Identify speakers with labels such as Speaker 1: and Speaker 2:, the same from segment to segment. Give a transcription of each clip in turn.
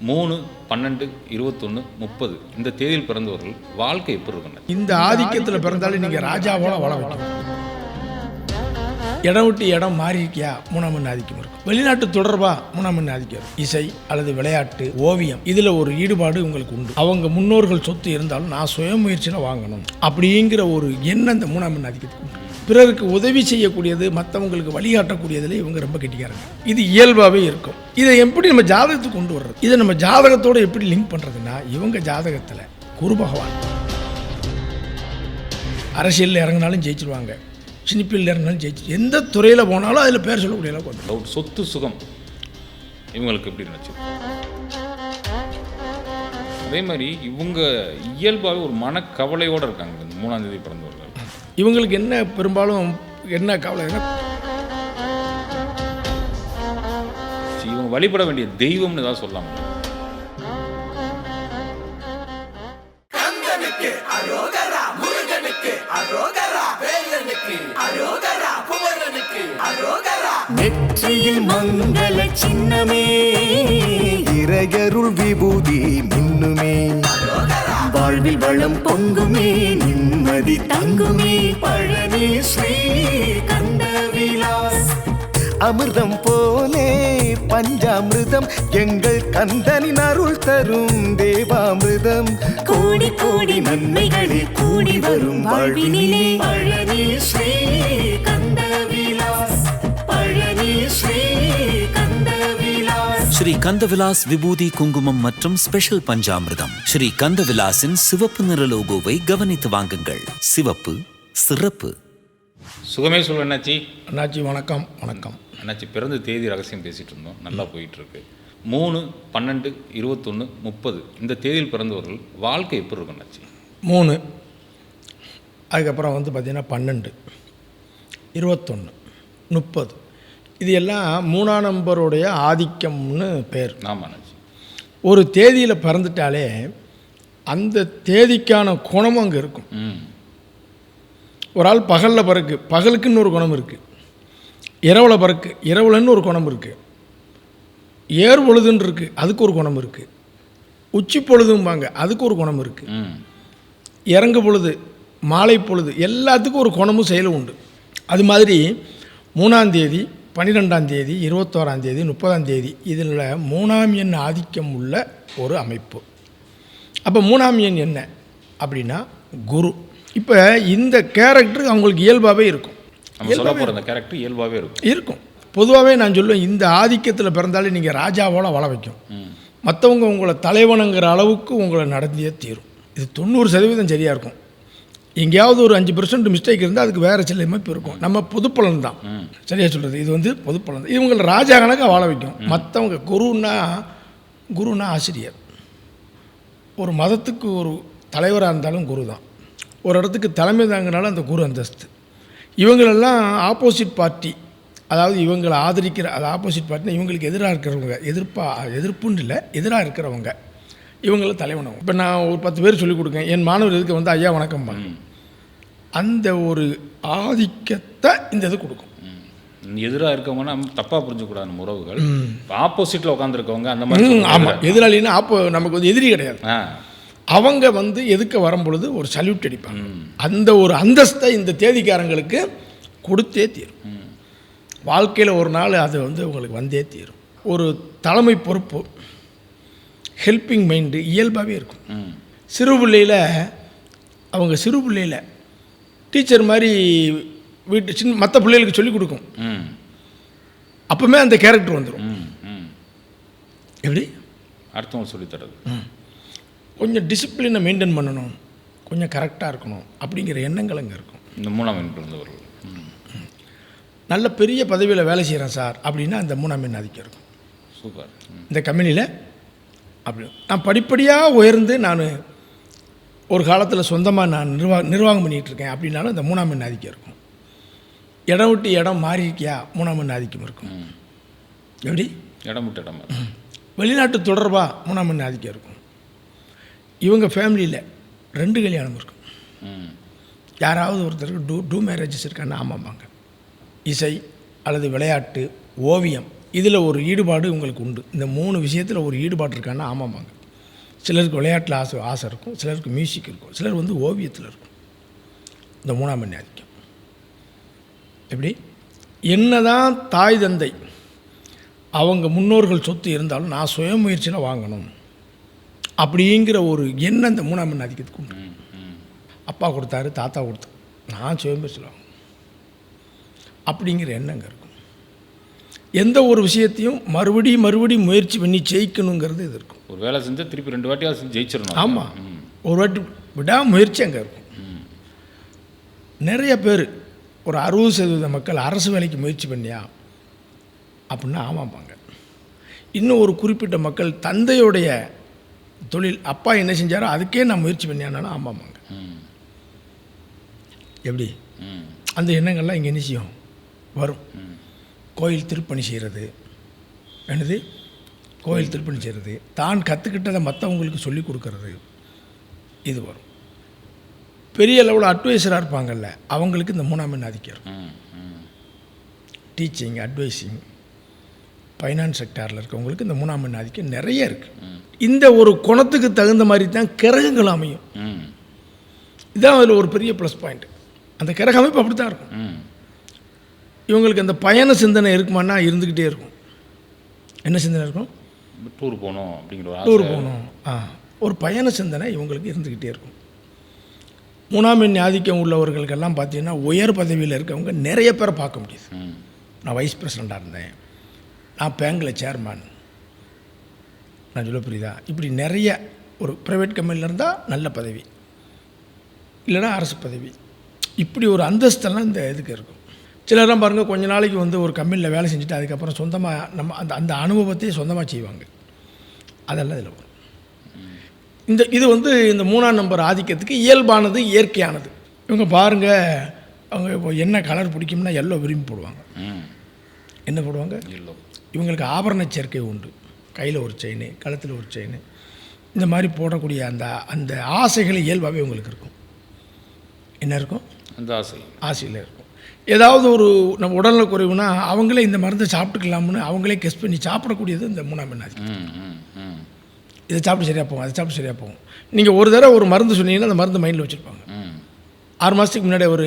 Speaker 1: மூணு பன்னெண்டு இருபத்தொன்று முப்பது. இந்த தேதியில் பிறந்தவர்கள் வாழ்க்கை எப்படி இருக்கணும்
Speaker 2: இந்த ஆதிக்கத்தில் பிறந்தாலே நீங்கள் ராஜாவோட வாழ வைக்கணும். இடம் விட்டு இடம் மாறி இருக்கியா மூணாம் மணி ஆதிக்கம் இருக்கும். வெளிநாட்டு தொடர்பா? மூணாம் மணி ஆதிக்கம் இருக்கும். இசை அல்லது விளையாட்டு ஓவியம் இதில் ஒரு ஈடுபாடு உங்களுக்கு உண்டு. அவங்க முன்னோர்கள் சொத்து இருந்தாலும் நான் சுய முயற்சியில் வாங்கணும். அப்படிங்கிற ஒரு எண்ணம் இந்த மூணாம் மணி ஆதிக்கத்துக்கு உண்டு. பிறருக்கு உதவி செய்யக்கூடியது மற்றவங்களுக்கு வழிகாட்டக்கூடியதில் இவங்க ரொம்ப கெட்டிக்காரங்க. இது இயல்பாகவே இருக்கும். இதை எப்படி நம்ம ஜாதகத்துக்கு கொண்டு வர்றது? இதை நம்ம ஜாதகத்தோட எப்படி லிங்க் பண்ணுறதுன்னா இவங்க ஜாதகத்தில் குரு பகவான். அரசியலில் இறங்கினாலும் ஜெயிச்சிருவாங்க. சினிப்பில் இறங்கினாலும் ஜெயிச்சு எந்த துறையில் போனாலும் அதில் பேர் சொல்லக்கூடிய அளவுக்கு வந்துடும்
Speaker 1: சொத்து சுகம். இவங்களுக்கு எப்படி இருந்துச்சு? அதே மாதிரி இவங்க இயல்பாகவே ஒரு மனக்கவலையோடு இருக்காங்க. இந்த மூணாம் தேதி பிறந்தவர்கள்.
Speaker 2: இவங்களுக்கு என்ன பெரும்பாலும் என்ன கவலைன்னா
Speaker 1: சரி, இவங்க வழிபட வேண்டிய தெய்வம்னு ஏதாவது சொல்லலாம்
Speaker 3: நெற்றியில் மங்கள சின்னமே இறையருள் விபூதி மின்னுமே. வாழ்வில் வளம் பொங்குமே நிம்மதி தங்குமே பழனி ஸ்ரீ கண்டவிலாஸ் அமிர்தம் போலே பஞ்சாமிர்தம் எங்கள் கந்தனின் அருள் தரும் தேவாமிர்தம். கோடி கோடி நன்மைகளே கூடி வரும் வாழ்வினிலே. பழனி ஸ்ரீ பழனி ஸ்ரீ
Speaker 4: கந்தவிலாஸ் விபூதி குங்குமம் மற்றும் ஸ்பெஷல் பஞ்சாமிர்தம். ஸ்ரீ கந்தவிலாசின் சிவப்பு நிற லோகோவை கவனித்து வாங்குங்கள். சிவப்பு சிறப்பு.
Speaker 1: சுகமே சொல்ல என்னாச்சி
Speaker 2: அண்ணாச்சி வணக்கம் வணக்கம்.
Speaker 1: அண்ணாச்சி பிறந்த தேதி ரகசியம் பேசிகிட்டு இருந்தோம். நல்லா போயிட்டு இருக்கு மூணு பன்னெண்டு இருபத்தொன்று முப்பது. இந்த தேதியில் பிறந்தவர்கள் வாழ்க்கை எப்படி இருக்கும் அண்ணாச்சி?
Speaker 2: மூணு. அதுக்கப்புறம் வந்து பார்த்திங்கன்னா பன்னெண்டு. இருபத்தொன்று முப்பது. இது எல்லாம் மூணாம் நம்பருடைய ஆதிக்கம்னு பேர்.
Speaker 1: ஆமாம்
Speaker 2: ஒரு தேதியில் பிறந்துட்டாலே அந்த தேதிக்கான குணமும் அங்கே இருக்கும். ஒரு ஆள் பகலில் பிறக்கு பகலுக்குன்னு ஒரு குணம் இருக்குது இரவில் பிறக்கு இரவுலன்னு ஒரு குணம் இருக்குது ஏர் பொழுதுன்னு இருக்குது அதுக்கு ஒரு குணம் இருக்குது உச்சி பொழுதும்பாங்க அதுக்கு ஒரு குணம் இருக்குது இறங்கு பொழுது மாலை பொழுது எல்லாத்துக்கும் ஒரு குணமும் செயலும் உண்டு. அது மாதிரி மூணாம் தேதி பன்னிரெண்டாம் தேதி இருபத்தோராம் தேதி முப்பதாம் தேதி இதில் மூணாம் எண் ஆதிக்கம் உள்ள ஒரு அமைப்பு. அப்போ மூணாம் எண் என்ன? அப்படின்னா குரு. இப்போ இந்த கேரக்டர் அவங்களுக்கு இயல்பாகவே இருக்கும்.
Speaker 1: அந்த கேரக்டர் இயல்பாகவே இருக்கும்.
Speaker 2: இருக்கும். பொதுவாகவே நான் சொல்லுவேன் இந்த ஆதிக்கத்தில் பிறந்தாலே நீங்கள் ராஜாவோட வாழ வைக்கும். மற்றவங்க உங்களை தலைவனுங்கிற அளவுக்கு உங்களை நடந்தே தீரும். இது தொண்ணூறு சதவீதம் சரியாக இருக்கும். எங்கேயாவது ஒரு அஞ்சு பெர்சன்ட் மிஸ்டேக் இருந்தால் அதுக்கு வேறு சில அமைப்பு இருக்கும். நம்ம பொதுப்பலன் தான். சரியாக சொல்கிறது இது வந்து பொதுப்பலன் தான். இவங்களை ராஜா கணக்காக வாழ வைக்கும். மற்றவங்க குருன்னா குருன்னா ஆசிரியர். ஒரு மதத்துக்கு ஒரு தலைவராக இருந்தாலும் குரு தான். ஒரு இடத்துக்கு தலைமை தாங்கினாலும் அந்த குரு அந்தஸ்து. இவங்களெல்லாம் ஆப்போசிட் பார்ட்டி அதாவது இவங்களை ஆதரிக்கிற அது ஆப்போசிட் பார்ட்டினா இவங்களுக்கு எதிராக இருக்கிறவங்க எதிர்ப்பா எதிர்ப்புன்னு இல்லை எதிராக இருக்கிறவங்க. இவங்கள தலைவனவங்க இப்போ நான் ஒரு பத்து பேர் சொல்லிக் கொடுக்கேன். என் மாணவர் இதுக்கு வந்து ஐயா வணக்கம் அந்த ஒரு ஆதிக்கத்தை இந்த இது கொடுக்கும்.
Speaker 1: எதிராக இருக்கவங்கன்னா தப்பாக புரிஞ்சுக்கூடாது நம்ம உறவுகள். ஆப்போசிட்டில் உட்காந்துருக்கவங்க அந்த மாதிரி
Speaker 2: ஆமாம் எதிராளின்னா அப்போ நமக்கு வந்து எதிரி கிடையாது. அவங்க வந்து எதுக்க வரும்பொழுது ஒரு சல்யூட் அடிப்பாங்க. அந்த ஒரு அந்தஸ்தை இந்த தேதிக்காரங்களுக்கு கொடுத்தே தீரும். வாழ்க்கையில் ஒரு நாள் அது வந்து உங்களுக்கு வந்தே தீரும். ஒரு தலைமை பொறுப்பு ஹெல்பிங் மைண்டு இயல்பாகவே இருக்கும். சிறு பிள்ளையில் அவங்க சிறு பிள்ளையில் டீச்சர் மாதிரி வீட்டு சின்ன மற்ற பிள்ளைகளுக்கு சொல்லிக் கொடுக்கும்.
Speaker 1: ம்.
Speaker 2: அப்போவுமே அந்த கேரக்டர் வந்துடும் எப்படி?
Speaker 1: அடுத்தவங்க சொல்லித் தர்றது
Speaker 2: கொஞ்சம் டிசிப்ளினை மெயின்டைன் பண்ணணும். கொஞ்சம் கரெக்டாக இருக்கணும். அப்படிங்கிற எண்ணங்கள் அங்கே இருக்கும்.
Speaker 1: இந்த மூணாம் எண் பிறந்தவர்கள்
Speaker 2: நல்ல பெரிய பதவியில் வேலை செய்கிறேன் சார் அப்படின்னா அந்த மூணாம் எண் ஆதிக்கம் இருக்கும்.
Speaker 1: சூப்பர்.
Speaker 2: இந்த கம்பெனியில் அப்படி நான் படிப்படியாக உயர்ந்து நான் ஒரு காலத்தில் சொந்தமாக நான் நிர்வா நிர்வாகம் பண்ணிகிட்டு இருக்கேன் அப்படின்னாலும் இந்த மூணாம் எண் ஆதிக்கம் இருக்கும். இடம் விட்டு இடம் மாறி இருக்கியா மூணாம் எண் ஆதிக்கம் இருக்கும் எப்படி?
Speaker 1: இடம் விட்டு இடம்.
Speaker 2: வெளிநாட்டு தொடர்பாக மூணாம் எண் ஆதிக்கம் இருக்கும். இவங்க ஃபேமிலியில் ரெண்டு கல்யாணம் இருக்கும். யாராவது ஒருத்தருக்கு டூ டூ மேரேஜஸ் இருக்கான்னு ஆமாம்பாங்க. இசை அல்லது விளையாட்டு ஓவியம் இதில் ஒரு ஈடுபாடு உங்களுக்கு உண்டு. இந்த மூணு விஷயத்தில் ஒரு ஈடுபாடு இருக்கான்னா ஆமாம்பாங்க. சிலருக்கு விளையாட்டில் ஆசை ஆசை இருக்கும் சிலருக்கு மியூசிக் இருக்கும் சிலர் வந்து ஓவியத்தில் இருக்கும். இந்த மூணாம் எண்ணெய் ஆதிக்கம் எப்படி? என்னதான் தாய் தந்தை அவங்க முன்னோர்கள் சொத்து இருந்தாலும் நான் சுயமுயற்சியில் வாங்கணும். அப்படிங்கிற ஒரு எண்ணம் இந்த மூணாம் எண்ணெய் ஆதிக்கத்துக்கு உண்டு அப்பா கொடுத்தாரு தாத்தா கொடுத்தாரு. நான் சுயமுயற்சியில் வாங்கணும். அப்படிங்கிற எண்ணங்க இருக்கும். எந்த ஒரு விஷயத்தையும் மறுபடி மறுபடி முயற்சி பண்ணி ஜெயிக்கணுங்கிறது இது இருக்கும்.
Speaker 1: ஒரு வேலை செஞ்சால் திருப்பி ரெண்டு வாட்டியாவது செஞ்சு ஜெயிச்சிடணும்.
Speaker 2: ஆமாம் ஒரு வாட்டி விடாமுயற்சி அங்கே இருக்கும். நிறைய பேர் ஒரு அறுபது சதவீத மக்கள் அரசு வேலைக்கு முயற்சி பண்ணியா? அப்படின்னா ஆமாம்பாங்க. இன்னும் ஒரு குறிப்பிட்ட மக்கள் தந்தையுடைய தொழில் அப்பா என்ன செஞ்சாரோ அதுக்கே நான் முயற்சி பண்ணியானாலும் ஆமாம்பாங்க. எப்படி? அந்த எண்ணங்கள்லாம் இங்கே என்ன செய்யும்? வரும். கோயில் திருப்பணி செய்கிறது. என்னது? கோயில் திருப்பணி செய்கிறது. தான் கற்றுக்கிட்டதை மற்றவங்களுக்கு சொல்லி கொடுக்கறது. இது வரும். பெரிய லெவலில் அட்வைசராக இருப்பாங்கல்ல அவங்களுக்கு இந்த மூணாம் எண் ஆதிக்கம் டீச்சிங் அட்வைஸிங் ஃபைனான்ஸ் செக்டாரில் இருக்கவங்களுக்கு இந்த மூணாம் எண் ஆதிக்கம் நிறைய இருக்குது இந்த ஒரு குணத்துக்கு தகுந்த மாதிரி தான் கிரகங்கள் அமையும். இதுதான் அதில் ஒரு பெரிய ப்ளஸ் பாயிண்ட் அந்த கிரக அமைப்பு அப்படி தான் இருக்கும் இவங்களுக்கு அந்த பயண சிந்தனை இருக்குமானா இருந்துக்கிட்டே இருக்கும். என்ன சிந்தனை இருக்கும்?
Speaker 1: டூர் போகணும் அப்படிங்கிற
Speaker 2: டூர் போகணும். ஆ ஒரு பயண சிந்தனை இவங்களுக்கு இருந்துக்கிட்டே இருக்கும். மூணாம் எண் ஆதிக்கம் உள்ளவர்களுக்கெல்லாம் பார்த்தீங்கன்னா உயர் பதவியில் இருக்கவங்க நிறைய பேரை பார்க்க முடியுது. நான் வைஸ் பிரசிடண்ட்டாக இருந்தேன். நான் பேங்கில் சேர்மேன் நான் சொல்ல புரியுதா? இப்படி நிறைய ஒரு ப்ரைவேட் கம்பெனியில் இருந்தால் நல்ல பதவி. இல்லைன்னா அரசு பதவி. இப்படி ஒரு அந்தஸ்தெல்லாம் இந்த இதுக்கு இருக்கும். சிலர்லாம் பாருங்கள் கொஞ்ச நாளைக்கு வந்து ஒரு கம்பெனியில் வேலை செஞ்சுட்டு அதுக்கப்புறம் சொந்தமாக நம்ம அந்த அந்த அனுபவத்தையே சொந்தமாக செய்வாங்க. அதெல்லாம் இதில் வரும். இந்த இது வந்து இந்த மூணாம் நம்பர் ஆதிக்கத்துக்கு இயல்பானது இயற்கையானது. இவங்க பாருங்கள் அவங்க இப்போ என்ன கலர் பிடிக்கும்னா எல்லோ விரும்பி போடுவாங்க. என்ன போடுவாங்க?
Speaker 1: இல்லை
Speaker 2: இவங்களுக்கு ஆபரண சேர்க்கை உண்டு. கையில் ஒரு செயின் கழுத்தில் ஒரு செயின் இந்த மாதிரி போடக்கூடிய அந்த அந்த ஆசைகள் இயல்பாகவே இவங்களுக்கு இருக்கும். என்ன இருக்கும்?
Speaker 1: அந்த ஆசை
Speaker 2: ஆசையில் இருக்கும். ஏதாவது ஒரு நம்ம உடலில் குறைவுனா அவங்களே இந்த மருந்தை சாப்பிட்டுக்கலாம்னு அவங்களே கெஸ் பண்ணி சாப்பிடக்கூடியது இந்த மூணாம் எண்ணாதி இதை சாப்பிட்டு சரியாக போகும் அதை சாப்பிட்டு சரியாக போகும். நீங்கள் ஒரு தடவை ஒரு மருந்து சொன்னீங்கன்னா அந்த மருந்து மைண்டில் வச்சுருப்பாங்க. ஆறு மாதத்துக்கு முன்னாடி ஒரு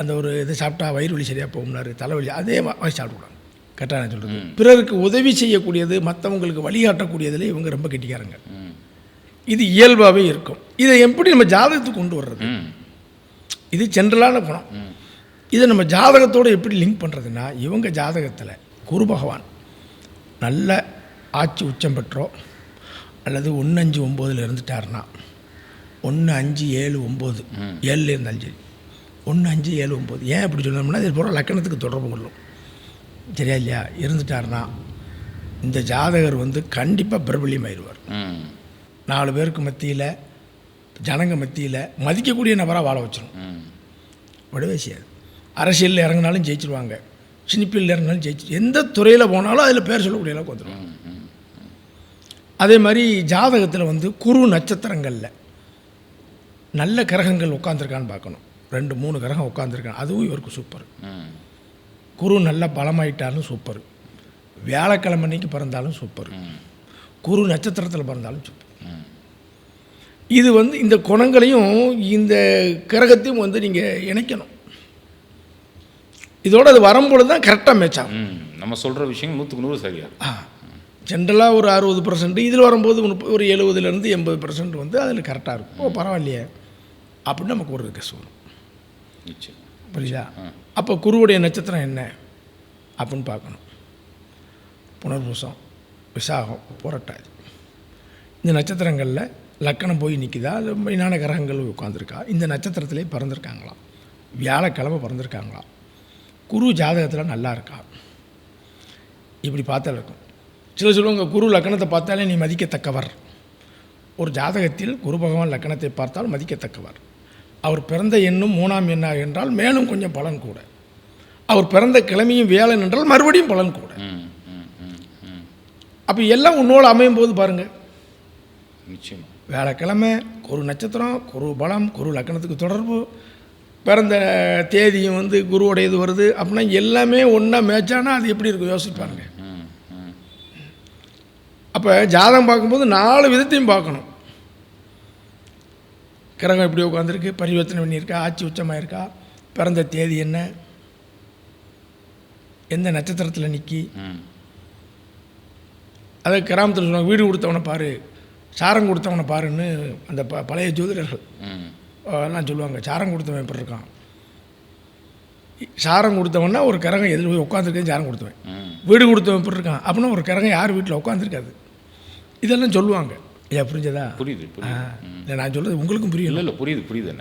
Speaker 2: அந்த ஒரு இது சாப்பிட்டா வயிறு வலி சரியாக போகும்னாரு தலைவலி அதே வாங்கி சாப்பிடுவாங்க. கரெக்டாக நான் சொல்கிறது பிறருக்கு உதவி செய்யக்கூடியது மற்றவங்களுக்கு வழிகாட்டக்கூடியதில் இவங்க ரொம்ப கெட்டிக்காரங்க. இது இயல்பாகவே இருக்கும். இதை எப்படி நம்ம ஜாதகத்துக்கு கொண்டு வர்றது? இது ஜென்ரலான குணம். இதை நம்ம ஜாதகத்தோடு எப்படி லிங்க் பண்ணுறதுன்னா இவங்க ஜாதகத்தில் குரு பகவான் நல்ல ஆட்சி உச்சம் பெற்றோ அல்லது ஒன்று அஞ்சு ஒம்போதில் இருந்துட்டாருன்னா ஒன்று அஞ்சு ஏழு ஒம்பது ஏழில் இருந்தாலும் சரி. ஒன்று அஞ்சு ஏழு ஒம்பது. ஏன் இப்படி சொல்லணும்னா இது பூரா லக்கணத்துக்கு தொடர்பு கொள்ளும். சரியா இல்லையா? இருந்துட்டாருன்னா இந்த ஜாதகர் வந்து கண்டிப்பாக பிரபல்யமாயிருவார்.
Speaker 1: ம்.
Speaker 2: நாலு பேருக்கு மத்தியில் ஜனங்க மத்தியில் மதிக்கக்கூடிய நபராக வாழ வச்சிடும் விடவே செய்யாது. அரசியலில் இறங்கினாலும் ஜெயிச்சிருவாங்க. சினிப்பில் இறங்கினாலும் ஜெயிச்சு எந்த துறையில் போனாலும் அதில் பேர் சொல்லக்கூடிய அளவுக்கு வந்துடுவாங்க அதே மாதிரி ஜாதகத்தில் வந்து குரு நட்சத்திரங்களில் நல்ல கிரகங்கள் உட்காந்துருக்கான்னு பார்க்கணும். ரெண்டு மூணு கிரகம் உட்காந்துருக்கான் அதுவும் இவருக்கு சூப்பர் குரு நல்ல பலமாயிட்டாலும் சூப்பர் வியாழக்கிழமை அன்னைக்கு பிறந்தாலும் சூப்பர் குரு நட்சத்திரத்தில் பிறந்தாலும் சூப்பர் இது வந்து இந்த குணங்களையும் இந்த கிரகத்தையும் வந்து நீங்கள் இணைக்கணும். இதோட அது வரும்பொழுது தான் கரெக்டாக மேட்ச் ஆகும்.
Speaker 1: நம்ம சொல்கிற விஷயம் நூற்றுக்கு நூறு சரியா?
Speaker 2: ஜென்ரலாக ஒரு அறுபது பர்சன்ட் இதில் வரும்போது ஒரு எழுபதுலேருந்து எண்பது பர்சன்ட் வந்து அதில் கரெக்டாக இருக்கும். ஓ பரவாயில்லையே. அப்படின்னு நமக்கு ஒரு கெஸ் வரும். புரியுதா? அப்போ குருவுடைய நட்சத்திரம் என்ன? அப்படின்னு பார்க்கணும். புனர்பூசம் விசாகம் புரட்டாதி. இந்த நட்சத்திரங்களில் லக்கணம் போய் நிற்கிதா அது மெயினான கிரகங்கள் உட்காந்துருக்கா இந்த நட்சத்திரத்திலே பிறந்திருக்காங்களாம் வியாழக்கிழமை பிறந்திருக்காங்களாம் குரு ஜாதகத்தில் நல்லா இருக்கா? இப்படி பார்த்தால் இருக்கும். சில சொல்லுவாங்க குரு லக்கணத்தை பார்த்தாலே நீ மதிக்கத்தக்கவர். ஒரு ஜாதகத்தில் குரு பகவான் லக்கணத்தை பார்த்தால் மதிக்கத்தக்கவர். அவர் பிறந்த எண்ணும் மூணாம் எண்ணாக என்றால் மேலும் கொஞ்சம் பலன் கூட. அவர் பிறந்த கிழமையும் வேலன் என்றால் மறுபடியும் பலன் கூட. அப்போ எல்லாம் உன்னோடு அமையும் போது பாருங்கள்
Speaker 1: நிச்சயமா.
Speaker 2: வேலைக்கிழமை குரு நட்சத்திரம் குரு பலம் குரு லக்கணத்துக்கு தொடர்பு. பிறந்த தேதியும் வந்து குருவுடையது வருது அப்படின்னா எல்லாமே ஒன்றா மேட்சானா அது எப்படி இருக்கும்? யோசிப்பாருங்க அப்போ ஜாதகம் பார்க்கும்போது நாலு விதத்தையும் பார்க்கணும். கிரகம் எப்படி உட்காந்துருக்கு பரிவர்த்தனை பண்ணியிருக்கா? ஆட்சி உச்சமாக இருக்கா பிறந்த தேதி என்ன? எந்த நட்சத்திரத்தில் நிற்கி அதை கிராமத்தில் சொல்லுவாங்க வீடு கொடுத்தவனை பாரு சாரம் கொடுத்தவனை பாருன்னு அந்த ப பழைய ஜோதிடர்கள். எல்லாம் சொல்லுவாங்க. சாரம் கொடுத்தவன் எப்படி இருக்கான். சாரம் கொடுத்தவன்னா ஒரு கிரகம் எதில் போய் உட்காந்துருக்கேன் சாரம் கொடுத்தவன். வீடு கொடுத்தவன் எப்படி இருக்கான். அப்படின்னா ஒரு கிரகம் யார் வீட்டில் உட்காந்துருக்காது இதெல்லாம் சொல்லுவாங்க. ஏன் புரிஞ்சதா?
Speaker 1: புரியுது.
Speaker 2: இல்லை நான் சொல்கிறது உங்களுக்கும் புரியல
Speaker 1: இல்லை இல்லை புரியுது புரியுது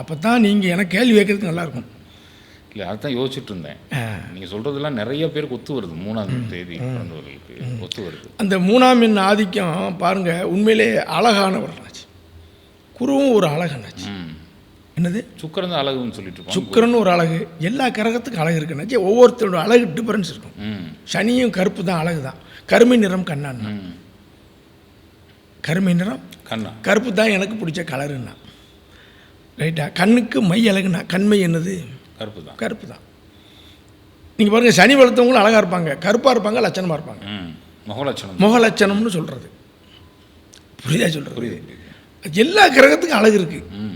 Speaker 2: அப்போ தான் நீங்கள் எனக்கு கேள்வி கேட்கறதுக்கு நல்லாயிருக்கும்
Speaker 1: இல்லை அதுதான் யோசிச்சுட்டு இருந்தேன். நீங்கள் சொல்கிறதெல்லாம் நிறைய பேருக்கு ஒத்து வருது. மூணாம் தேதி பிறந்தவர்களுக்கு ஒத்து வருது.
Speaker 2: அந்த மூணாம் எண் ஆதிக்கம் பாருங்கள் உண்மையிலே அழகானவர்னாச்சு குருவும் ஒரு அழகனாச்சு என்னது?
Speaker 1: சுக்கரன் அழகுன்னு சொல்லிட்டு
Speaker 2: சுக்கிரன் ஒரு அழகு. எல்லா கிரகத்துக்கும் அழகு இருக்குன்னாச்சு ஒவ்வொருத்தரோட அழகு டிஃபரன்ஸ் இருக்கும். சனியும் கருப்பு தான் அழகு தான். கருமை நிறம் கண்ணான்
Speaker 1: ம்.
Speaker 2: கருமை நிறம்
Speaker 1: கண்ணா.
Speaker 2: கருப்பு தான் எனக்கு பிடிச்ச கலருன்னா ரைட்டா கண்ணுக்கு மை அழகுனா கண்மை என்னது?
Speaker 1: கருப்பு தான்.
Speaker 2: கருப்பு தான். நீங்கள் பாருங்கள் சனி வளர்த்தவங்களும் அழகாக இருப்பாங்க. கருப்பாக இருப்பாங்க லட்சணமாக இருப்பாங்க.
Speaker 1: முகலட்சணம்.
Speaker 2: முக லட்சணம்னு சொல்கிறது புரியுதா சொல்கிறது
Speaker 1: புரியுது.
Speaker 2: எல்லா கிரகத்துக்கும் அழகு இருக்குது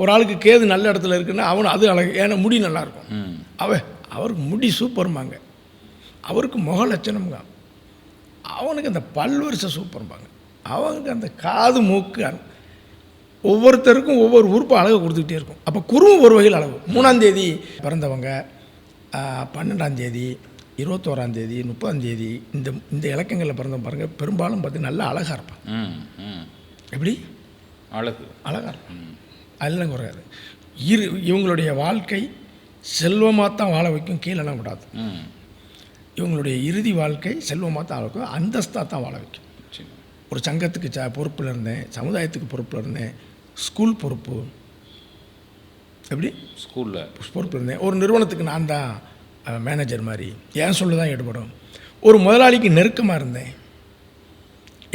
Speaker 2: ஒரு ஆளுக்கு கேது நல்ல இடத்துல இருக்குன்னா அவனு அது அழகு. ஏன்னா முடி நல்லா இருக்கும்
Speaker 1: ம்.
Speaker 2: அவ அவருக்கு முடி சூப்பர்ம்பாங்க. அவருக்கு முக லட்சணம்ங்க. அவனுக்கு அந்த பல்வரிசை சூப்பர்ம்பாங்க. அவனுக்கு அந்த காது மூக்கு ஒவ்வொருத்தருக்கும் ஒவ்வொரு உறுப்பு அழகு கொடுத்துக்கிட்டே இருக்கும். அப்போ குருவும் ஒரு வகையில் அழகு. மூணாம் தேதி பிறந்தவங்க ஆ, பன்னெண்டாம் தேதி இருபத்தோராம் தேதி முப்பதாம் தேதி இந்த இந்த இலக்கங்களில் பிறந்தவங்க பாருங்கள் பெரும்பாலும் பார்த்து நல்லா அழகாக இருப்பான் எப்படி?
Speaker 1: அழகு.
Speaker 2: அழகாக இருக்கும் அதெல்லாம் குறையாது. இரு இவங்களுடைய வாழ்க்கை செல்வமாக தான் வாழ வைக்கும் கீழெல்லாம் விடாது. இவங்களுடைய இறுதி வாழ்க்கை செல்வமாக தான் வாழ வைக்கும் அந்தஸ்தாக தான் வாழ வைக்கும். ஒரு சங்கத்துக்கு ச பொறுப்பில் இருந்தேன் சமுதாயத்துக்கு பொறுப்பில் இருந்தேன் ஸ்கூல் பொறுப்பு. எப்படி?
Speaker 1: ஸ்கூலில்.
Speaker 2: பொறுப்பில் இருந்தேன். ஒரு நிறுவனத்துக்கு நான் தான் மேனேஜர் மாதிரி. ஏன் சொல்ல தான் ஈடுபடும்? ஒரு முதலாளிக்கு நெருக்கமாக இருந்தேன்.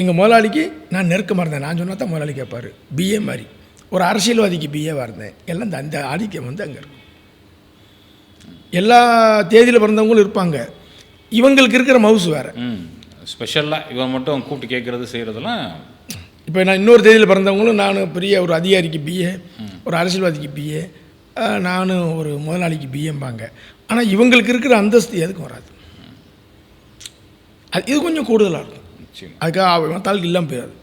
Speaker 2: எங்கள் முதலாளிக்கு நான் நெருக்கமாக இருந்தேன் நான் சொன்னா தான் முதலாளி கேட்பார். பிஏ மாதிரி. ஒரு அரசியல்வாதிக்கு பிஏவாக இருந்தேன் எல்லாம் இந்த அந்த ஆதிக்கம் வந்து அங்கே இருக்கும். எல்லா தேதியில் பிறந்தவங்களும் இருப்பாங்க. இவங்களுக்கு இருக்கிற மவுஸ் வேறு.
Speaker 1: ஸ்பெஷலாக இவன் மட்டும் கூப்பிட்டு கேட்குறது செய்கிறதெல்லாம்
Speaker 2: இப்போ நான் இன்னொரு தேதியில் பிறந்தவங்களும் நான் பெரிய ஒரு அதிகாரிக்கு பிஏ ஒரு அரசியல்வாதிக்கு பிஏ நான் ஒரு முதலாளிக்கு பிஏம்பாங்க ஆனால் இவங்களுக்கு இருக்கிற அந்தஸ்து எதுக்கும் வராது. அது இது கொஞ்சம் கூடுதலாக இருக்கும். அதுக்காக அவன் தாளுக்கு இல்லாமல் போயிடாது.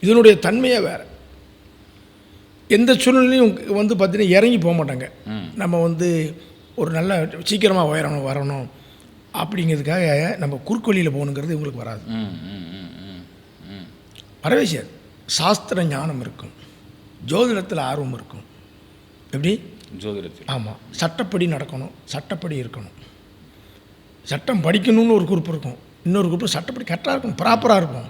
Speaker 2: இதனுடைய தன்மையே வேறு. எந்த சூழ்நிலையும் வந்து பார்த்தீங்கன்னா இறங்கி போக மாட்டாங்க. நம்ம வந்து ஒரு நல்ல சீக்கிரமாக உயரணும் வரணும் அப்படிங்கிறதுக்காக நம்ம குறுக்கொழியில் போகணுங்கிறது இவங்களுக்கு வராது. வரவே செய்யாது சாஸ்திர ஞானம் இருக்கும். ஜோதிடத்தில் ஆர்வம் இருக்கும். எப்படி?
Speaker 1: ஜோதிடத்தில்.
Speaker 2: ஆமாம் சட்டப்படி நடக்கணும். சட்டப்படி இருக்கணும். சட்டம் படிக்கணும்னு ஒரு குரூப் இருக்கும். இன்னொரு குரூப் சட்டப்படி கரெக்டாக இருக்கணும் ப்ராப்பராக இருக்கும்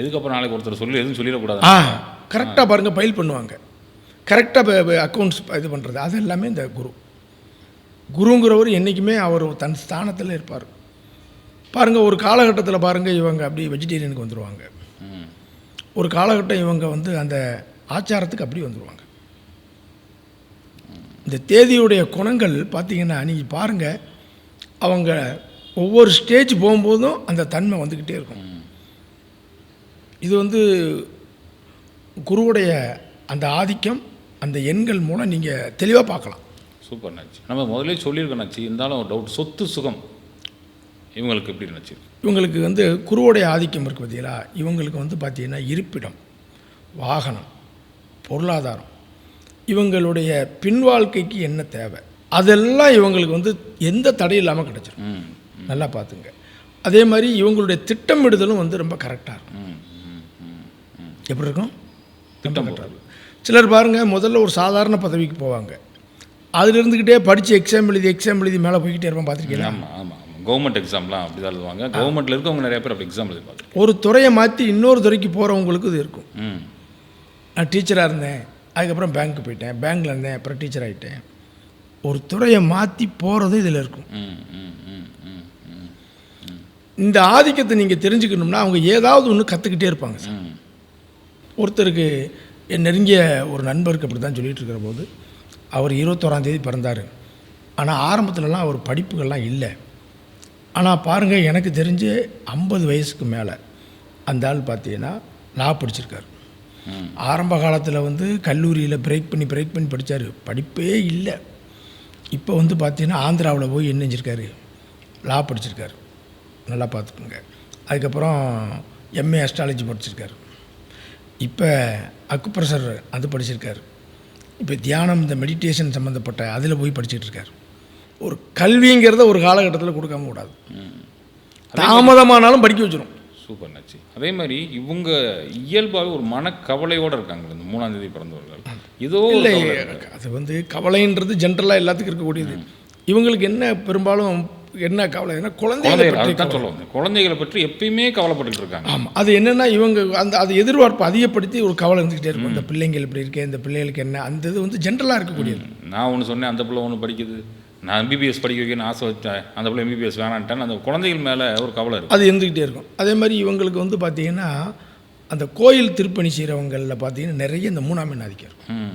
Speaker 1: எதுக்கப்புறம் நாளைக்கு ஒருத்தர் சொல்லி எதுவும் சொல்லிடக்கூடாது?
Speaker 2: ஆ கரெக்டாக பாருங்கள் ஃபைல் பண்ணுவாங்க. கரெக்டாக அக்கௌண்ட்ஸ் இது பண்ணுறது அது எல்லாமே இந்த குரு. குருங்கிறவர் என்றைக்குமே அவர் தன் ஸ்தானத்தில் இருப்பார். பாருங்கள் ஒரு காலகட்டத்தில் பாருங்கள் இவங்க அப்படியே வெஜிடேரியனுக்கு வந்துடுவாங்க ஒரு காலகட்டம் இவங்க வந்து அந்த ஆச்சாரத்துக்கு அப்படி வந்துடுவாங்க இந்த தேதியுடைய குணங்கள் பார்த்தீங்கன்னா நீங்கள் பாருங்கள் அவங்க ஒவ்வொரு ஸ்டேஜ் போகும்போதும் அந்த தன்மை வந்துக்கிட்டே இருக்கும். இது வந்து குருவுடைய அந்த ஆதிக்கம் அந்த எண்கள் மூலம் நீங்கள் தெளிவாக பார்க்கலாம்.
Speaker 1: சூப்பர் நச்சு. நம்ம முதல்ல சொல்லியிருக்கோம் நச்சு. இருந்தாலும் ஒரு டவுட் சொத்து சுகம். இவங்களுக்கு எப்படி நச்சு
Speaker 2: இவங்களுக்கு வந்து குருவுடைய ஆதிக்கம் இருக்கு பார்த்தீங்களா இவங்களுக்கு வந்து பார்த்தீங்கன்னா இருப்பிடம் வாகனம் பொருளாதாரம். இவங்களுடைய பின் வாழ்க்கைக்கு என்ன தேவை? அதெல்லாம் இவங்களுக்கு வந்து எந்த தடையும் இல்லாமல் கிடச்சிரும்.
Speaker 1: ம்.
Speaker 2: நல்லா பார்த்துங்க. அதே மாதிரி இவங்களுடைய திட்டமிடுதலும் வந்து ரொம்ப கரெக்டாக இருக்கும். எப்படி இருக்கும்?
Speaker 1: திட்டம்
Speaker 2: சிலர் பாருங்கள் முதல்ல ஒரு சாதாரண பதவிக்கு போவாங்க. அதில் இருந்துக்கிட்டே படித்து எக்ஸாம் எழுதி எக்ஸாம் எழுதி மேலே போய்கிட்டே இருப்பான் பார்த்துருக்கீங்களா?
Speaker 1: ஆமாம் ஆமாம் கவர்மெண்ட் எக்ஸாம்லாம் அப்படி தான் எழுதுவாங்க. கவர்மெண்ட்டில் இருக்கவங்க நிறைய பேர் அப்படி எக்ஸாம் எழுதி
Speaker 2: ஒரு துறையை மாற்றி இன்னொரு துறைக்கு போகிறவங்களுக்கு இது இருக்கும். நான் டீச்சராக இருந்தேன் அதுக்கப்புறம் பேங்க்கு போயிட்டேன் பேங்க்கில் இருந்தேன் அப்புறம் டீச்சர் ஆகிட்டேன் ஒரு துறையை மாற்றி போகிறதும் இதில் இருக்கும்.
Speaker 1: ம் ம்
Speaker 2: இந்த ஆதிக்கத்தை நீங்கள் தெரிஞ்சுக்கணும்னா அவங்க ஏதாவது ஒன்று கற்றுக்கிட்டே இருப்பாங்க சார். ஒருத்தருக்கு என் நெருங்கிய ஒரு நண்பருக்கு அப்படி தான் சொல்லிட்டு இருக்கிற போது அவர் இருபத்தோராம் தேதி பிறந்தார். ஆனால் ஆரம்பத்துலலாம் அவர் படிப்புகள்லாம் இல்லை. ஆனால் பாருங்கள் எனக்கு தெரிஞ்சு ஐம்பது வயசுக்கு மேலே அந்த ஆள் பார்த்தீங்கன்னா லா படிச்சிருக்காரு. ஆரம்ப காலத்தில் வந்து கல்லூரியில் பிரேக் பண்ணி பிரேக் பண்ணி படித்தார் படிப்பே இல்லை. இப்போ வந்து பார்த்தீங்கன்னா ஆந்திராவில் போய் என்ன செஞ்சிருக்காரு லா படிச்சிருக்காரு. நல்லா பார்த்துக்கோங்க. அதுக்கப்புறம் எம்ஏ அஸ்ட்ராலஜி படிச்சிருக்காரு. இப்போ அக்குப்ரெஷர் அது படிச்சிருக்காரு. இப்போ தியானம் இந்த மெடிடேஷன் சம்மந்தப்பட்ட அதில் போய் படிச்சுட்டு இருக்காரு. ஒரு கல்விங்கிறத ஒரு காலகட்டத்தில் கொடுக்காம கூடாது. தாமதமானாலும் படிக்க வச்சிரும்.
Speaker 1: சூப்பர் நச்சு. அதே மாதிரி இவங்க இயல்பாகவே ஒரு மனக்கவலையோடு இருக்காங்க இந்த மூணாம் தேதி பிறந்தவர்கள். ஏதோ
Speaker 2: இல்லை. அது வந்து கவலைன்றது ஜென்ரலாக எல்லாத்துக்கும் இருக்கக்கூடியது. இவங்களுக்கு என்ன பெரும்பாலும் என்ன கவலைன்னா குழந்தைகளை
Speaker 1: குழந்தைகள்
Speaker 2: பற்றி
Speaker 1: அதுதான் சொல்ல வந்தேன் குழந்தைகளை பற்றி எப்பயுமே கவலைப்பட்டுட்டு இருக்காங்க.
Speaker 2: ஆமாம் அது என்னென்னா இவங்க அந்த அது எதிர்பார்ப்பு அதிகப்படுத்தி ஒரு கவலை இருந்துக்கிட்டே இருக்கும். இந்த பிள்ளைங்கள் இப்படி இருக்கே இந்த பிள்ளைகளுக்கு என்ன? அந்த இது வந்து ஜென்ரலாக இருக்கக்கூடியது.
Speaker 1: நான் ஒன்று சொன்னேன் அந்த பிள்ளை ஒன்று படிக்குது. நான் எம்பிபிஎஸ் படிக்க வைக்கணும்னு ஆசை வச்சேன் அந்த பிள்ளை எம்பிபிஎஸ் வேணான்ட்டேன். அந்த குழந்தைகள் மேலே ஒரு கவலை இருக்கு.
Speaker 2: அது இருந்துக்கிட்டே இருக்கும். அதே மாதிரி இவங்களுக்கு வந்து பார்த்தீங்கன்னா அந்த கோயில் திருப்பணி செய்கிறவங்களில் பார்த்தீங்கன்னா நிறைய இந்த மூணாம் எண் ஆதிக்கம் இருக்கும்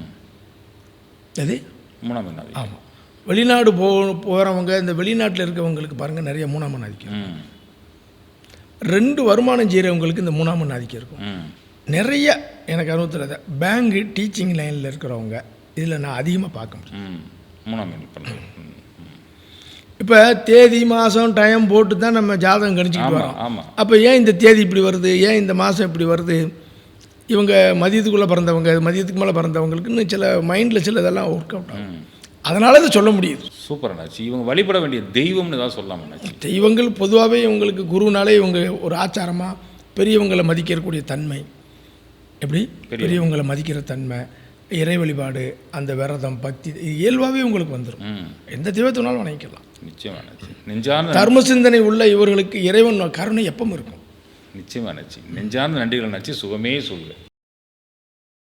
Speaker 2: அது
Speaker 1: மூணாம் என்ன
Speaker 2: ஆமாம் வெளிநாடு போ போகிறவங்க இந்த வெளிநாட்டில் இருக்கவங்களுக்கு பாருங்கள் நிறைய மூணாம் எண் ஆதிக்கம் ரெண்டு வருமானம் செய்கிறவங்களுக்கு இந்த மூணாம் எண் ஆதிக்கம் இருக்கும். நிறைய எனக்கு அனுபவத்தில் பேங்கு டீச்சிங் லைனில் இருக்கிறவங்க இதில் நான் அதிகமாக பார்க்க முடியும்.
Speaker 1: மூணாம்
Speaker 2: இப்போ தேதி மாதம் டைம் போட்டு தான் நம்ம ஜாதகம் கணிச்சிக்கிட்டு வரோம். அப்போ ஏன் இந்த தேதி இப்படி வருது? ஏன் இந்த மாதம் இப்படி வருது? இவங்க மதியத்துக்குள்ளே பிறந்தவங்க மதியத்துக்கு மேலே பிறந்தவங்களுக்குன்னு சில மைண்டில் சில இதெல்லாம் ஒர்க் அவுட் ஆகும். அதனால இதை சொல்ல முடியுது.
Speaker 1: சூப்பர் அண்ணாச்சி. இவங்க வழிபட வேண்டிய தெய்வம்னு ஏதாவது சொல்லலாம் அண்ணாச்சி?
Speaker 2: தெய்வங்கள் பொதுவாகவே இவங்களுக்கு குருனாலே இவங்க ஒரு ஆச்சாரமாக பெரியவங்களை மதிக்கக்கூடிய தன்மை. எப்படி? பெரியவங்களை மதிக்கிற தன்மை இறை வழிபாடு அந்த விரதம் பக்தி இது இயல்பாகவே உங்களுக்கு வந்துடும் எந்த தெய்வத்தினாலும் வணங்கிக்கலாம்.
Speaker 1: நிச்சயம் அண்ணாச்சி. நெஞ்சார்ந்த
Speaker 2: தர்ம சிந்தனை உள்ள இவர்களுக்கு இறைவன் கருணை எப்பவும் இருக்கும்.
Speaker 1: நிச்சயம் அண்ணாச்சி. நெஞ்சார்ந்த நன்றிகள் அண்ணாச்சி. சுகமே சொல்லுவேன்.